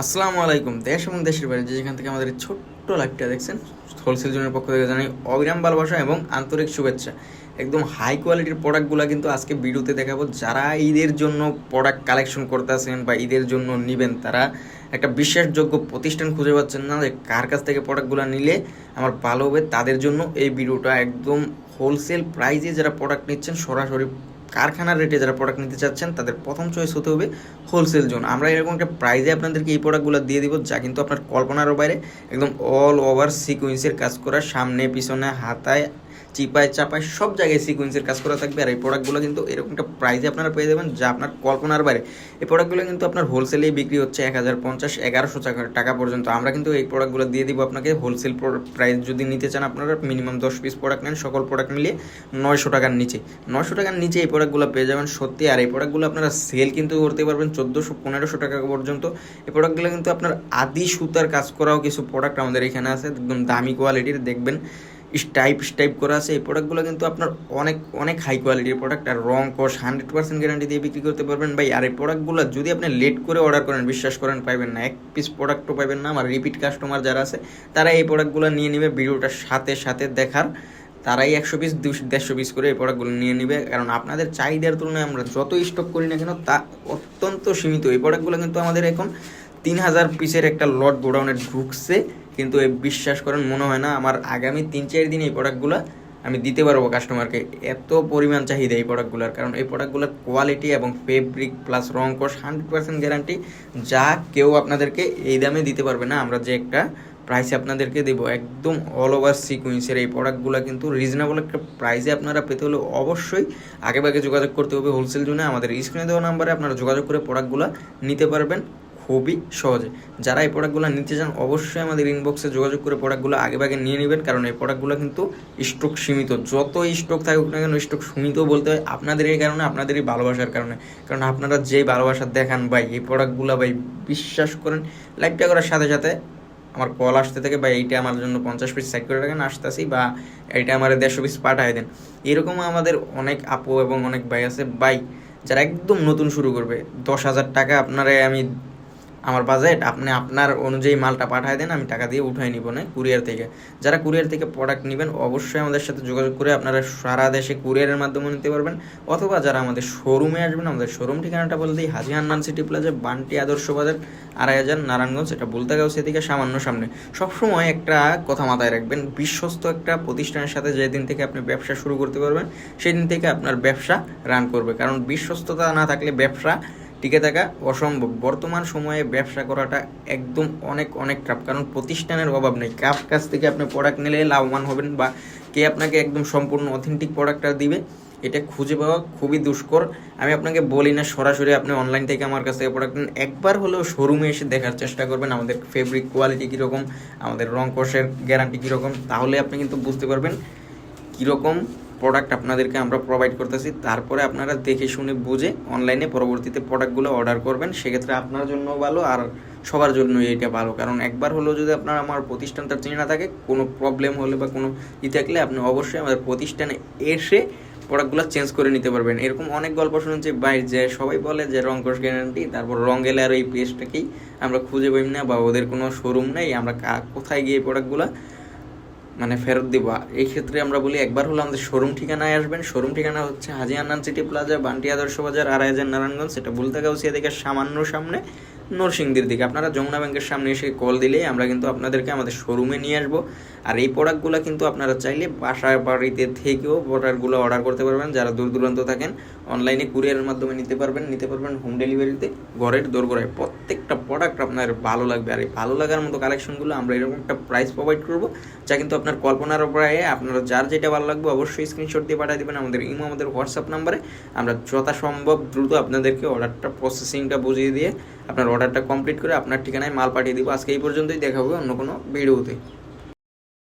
আসসালামু আলাইকুম, দেশ এবং দেশের বাইরে যে যেখান থেকে আমাদের ছোট্ট লাইভটা দেখছেন হোলসেল জোনের পক্ষ থেকে জানাই অবিরাম ভালোবাসা এবং আন্তরিক শুভেচ্ছা। একদম হাই কোয়ালিটির প্রোডাক্টগুলো কিন্তু আজকে ভিডিওতে দেখাবো। যারা ঈদের জন্য প্রোডাক্ট কালেকশন করতেছেন বা ঈদের জন্য নেবেন, তারা একটা বিশ্বাসযোগ্য প্রতিষ্ঠান খুঁজে পাচ্ছেন না যে কার কাছ থেকে প্রোডাক্টগুলো নিলে আমার ভালো হবে। তাদের জন্য এই ভিডিওটা একদম হোলসেল প্রাইজে যারা প্রোডাক্ট নিচ্ছেন, সরাসরি কারখানার রেটে যারা প্রোডাক্ট নিতে চাচ্ছেন, তাদের প্রথম চয়েস হতে হবে হোলসেল জোন আমরা এরকম একটা প্রাইজে আপনাদেরকে এই প্রোডাক্টগুলো দিয়ে দিব, যা কিন্তু আপনার কল্পনারও বাইরে, একদম অল ওভার সিকুয়েন্সের কাজ করা, সামনে, পিছনে, হাতায় চিপায়, চাপায় সব জায়গায় সিকুয়েন্সের কাজ করা থাকবে। আর এই প্রোডাক্টগুলো কিন্তু এরকম একটা প্রাইজে আপনারা পেয়ে যাবেন যা আপনার কল্পনার বাইরে। এই প্রোডাক্টগুলো কিন্তু আপনার হোলসেলেই বিক্রি হচ্ছে এক হাজার পঞ্চাশ, এগারোশো টাকা পর্যন্ত। আমরা কিন্তু এই প্রোডাক্টগুলো দিয়ে দিব আপনাকে হোলসেল প্রাইস যদি নিতে চান আপনারা মিনিমাম দশ পিস প্রোডাক্ট নেন, সকল প্রোডাক্ট মিলিয়ে নয়শো টাকার নিচে। নয়শো টাকার নিচে এই প্রোডাক্টগুলো পেয়ে যাবেন সত্যি। আর এই প্রোডাক্টগুলো আপনারা সেল কিন্তু করতে পারবেন চোদ্দোশো, পনেরোশো টাকা পর্যন্ত। এই প্রোডাক্টগুলো কিন্তু আপনার আদি সুতার কাজ করাও কিছু প্রোডাক্ট আমাদের এখানে আছে, একদম দামি কোয়ালিটির দেখবেন স্টাইপ স্টাইপ করা আছে। এই প্রোডাক্টগুলো কিন্তু আপনার অনেক অনেক হাই কোয়ালিটির প্রোডাক্ট আর রং, কস হান্ড্রেড পার্সেন্ট গ্যারান্টি দিয়ে বিক্রি করতে পারবেন। ভাই, আর এই প্রোডাক্টগুলো যদি আপনি লেট করে অর্ডার করেন, বিশ্বাস করেন, পাইবেন না। এক পিস প্রোডাক্টও পাবেন না। আমার রিপিট কাস্টমার যারা আছে, তারা এই প্রোডাক্টগুলো নিয়ে নেবে ভিডিওটার সাথে সাথে দেখার। তারাই একশো পিস দুশো দেড়শো পিস করে এই প্রোডাক্টগুলো নিয়ে নেবে। কারণ আপনাদের চাহিদার তুলনায় আমরা যত স্টক করি না কেন, তা অত্যন্ত সীমিত। এই প্রোডাক্টগুলো কিন্তু আমাদের এখন তিন হাজার পিসের একটা লট গোডাউনে ঢুকছে। কিন্তু বিশ্বাস করেন, মনে হয় না আমার আগামী তিন, চার দিন এই প্রোডাক্টগুলো আমি দিতে পারব কাস্টমারকে এত পরিমাণ চাহিদা এই প্রোডাক্টগুলোর কারণ এই প্রোডাক্টগুলোর কোয়ালিটি এবং ফেব্রিক প্লাস রং কস হান্ড্রেড পার্সেন্ট গ্যারান্টি যা কেউ আপনাদেরকে এই দামে দিতে পারবে না। আমরা যে একটা প্রাইসে আপনাদেরকে দেবো, একদম অল ওভার সিকুয়েন্সের এই প্রোডাক্টগুলো কিন্তু রিজনেবল একটা প্রাইসে আপনারা পেতে হলে অবশ্যই আগে ভাগে যোগাযোগ করতে হবে। হোলসেল জোনে আমাদের স্ক্রিনে দেওয়া নাম্বারে আপনারা যোগাযোগ করে প্রোডাক্টগুলো নিতে পারবেন। খুবই সহজে। যারা এই প্রোডাক্টগুলো নিতে চান, অবশ্যই আমাদের ইনবক্সে যোগাযোগ করে প্রোডাক্টগুলো আগে ভাগে নিয়ে নেবেন, কারণ এই প্রোডাক্টগুলো কিন্তু স্টক সীমিত। যত স্টক থাকুক না কেন স্টক সীমিত বলতে হয় আপনাদের এই কারণে, আপনাদেরই ভালোবাসার কারণে। কারণ আপনারা যে ভালোবাসা দেখান ভাই, এই প্রোডাক্টগুলো ভাই, বিশ্বাস করেন লাইভটা করার সাথে সাথে আমার কল আসতে থাকে বা এইটা আমার জন্য পঞ্চাশ পিস সাইড করে রাখেন, আসতেছি বা এইটা আমার দেড়শো পিস পাঠায় দেন। এরকম আমাদের অনেক আপু এবং অনেক ভাই আছে। ভাই, যারা একদম নতুন শুরু করবে, দশ হাজার টাকা আপনারা আমি আমার বাজেট আপনি আপনার অনুযায়ী মালটা পাঠিয়ে দেন, আমি টাকা দিয়ে উঠাই নিব না কুরিয়ার থেকে। যারা কুরিয়ার থেকে প্রোডাক্ট নেবেন, অবশ্যই আমাদের সাথে যোগাযোগ করে আপনারা সারা দেশে কুরিয়ারের মাধ্যমে নিতে পারবেন। অথবা যারা আমাদের শোরুমে আসবেন, আমাদের শোরুম ঠিকানাটা বলে দিই, হাজি হান্নান সিটি প্লাজা বান্টি আদর্শ বাজার, আড়াই হাজার নারায়ণগঞ্জ, এটা বলতে গাও সেদিকে, সামান্য সামনে। সবসময় একটা কথা মাথায় রাখবেন, বিশ্বস্ত একটা প্রতিষ্ঠানের সাথে যেদিন থেকে আপনি ব্যবসা শুরু করতে পারবেন, সেদিন থেকে আপনার ব্যবসা রান করবে। কারণ বিশ্বস্ততা না থাকলে ব্যবসা টিকে থাকা অসম্ভব। বর্তমান সময়ে ব্যবসা করাটা একদম অনেক অনেক টাফ কারণ প্রতিষ্ঠানের অভাব নেই। কাপ কাছ থেকে আপনি প্রোডাক্ট নিলে লাভবান হবেন বা কে আপনাকে একদম সম্পূর্ণ অথেন্টিক প্রোডাক্টটা দিবে, এটা খুঁজে পাওয়া খুবই দুষ্কর। আমি আপনাকে বলি না, সরাসরি আপনি অনলাইন থেকে আমার কাছ থেকে প্রোডাক্ট নিন। একবার হলেও শোরুমে এসে দেখার চেষ্টা করবেন আমাদের ফেব্রিক কোয়ালিটি কীরকম, আমাদের রং কোষের গ্যারান্টি কীরকম, তাহলে আপনি কিন্তু বুঝতে পারবেন কীরকম প্রোডাক্ট আপনাদেরকে আমরা প্রোভাইড করতেছি। তারপরে আপনারা দেখে শুনে বুঝে অনলাইনে পরবর্তীতে প্রোডাক্টগুলো অর্ডার করবেন। সেক্ষেত্রে আপনার জন্য ভালো আর সবার জন্য এটা ভালো। কারণ একবার হলেও যদি আপনার আমার প্রতিষ্ঠানটা চেনা থাকে, কোনো প্রবলেম হলে বা কোনো ই থাকলে আপনি অবশ্যই আমাদের প্রতিষ্ঠানে এসে প্রোডাক্টগুলো চেঞ্জ করে নিতে পারবেন। এরকম অনেক গল্প শুনেছি বাইরে যে সবাই বলে যে রং কোর্স গ্যারান্টি তারপর রং গেলে আর এই পেজটাকেই আমরা খুঁজে পাই না বা ওদের কোনো শোরুম নেই। আমরা কোথায় গিয়ে প্রোডাক্টগুলো মানে ফেরত দিব। এই ক্ষেত্রে আমরা বলি একবার হলো আমাদের শোরুম ঠিকানায় আসবেন। শোরুম ঠিকানা হচ্ছে হাজি আন্নান সিটি প্লাজা, বান্টি আদর্শ বাজার আড়াই হাজার নারায়ণগঞ্জ, সেটা বলতে গাউসিয়া থেকে সামান্য সামনে। নরসিংদীর দিকে। আপনারা যমুনা ব্যাংকের সামনে এসে কল দিলেই আমরা কিন্তু আপনাদেরকে আমাদের শোরুমে নিয়ে আসব। আর এই প্রোডাক্টগুলো কিন্তু আপনারা চাইলে বাসা বাড়িতে থেকেও প্রোডাক্টগুলো অর্ডার করতে পারবেন। যারা দূর দূরান্ত থাকেন অনলাইনে কুরিয়ারের মাধ্যমে নিতে পারবেন। নিতে পারবেন হোম ডেলিভারিতে ঘরের দোরগোড়ায়। প্রত্যেকটা প্রোডাক্ট আপনার ভালো লাগবে। আর এই ভালো লাগার মতো কালেকশনগুলো আমরা এরকম একটা প্রাইস প্রোভাইড করব, যা কিন্তু আপনার কল্পনার উপরে আপনারা যার যেটা ভালো লাগবে অবশ্যই স্ক্রিনশট দিয়ে পাঠিয়ে দেবেন আমাদের ইমো, আমাদের হোয়াটসঅ্যাপ নাম্বারে আমরা যথাসম্ভব দ্রুত আপনাদেরকে অর্ডারটা প্রসেসিংটা বুঝিয়ে দিয়ে আপনার অর্ডারটা কমপ্লিট করে আপনার ঠিকানায় মাল পাঠিয়ে দিব। আজকে এই পর্যন্তই দেখাবো অন্য কোনো ভিডিওতে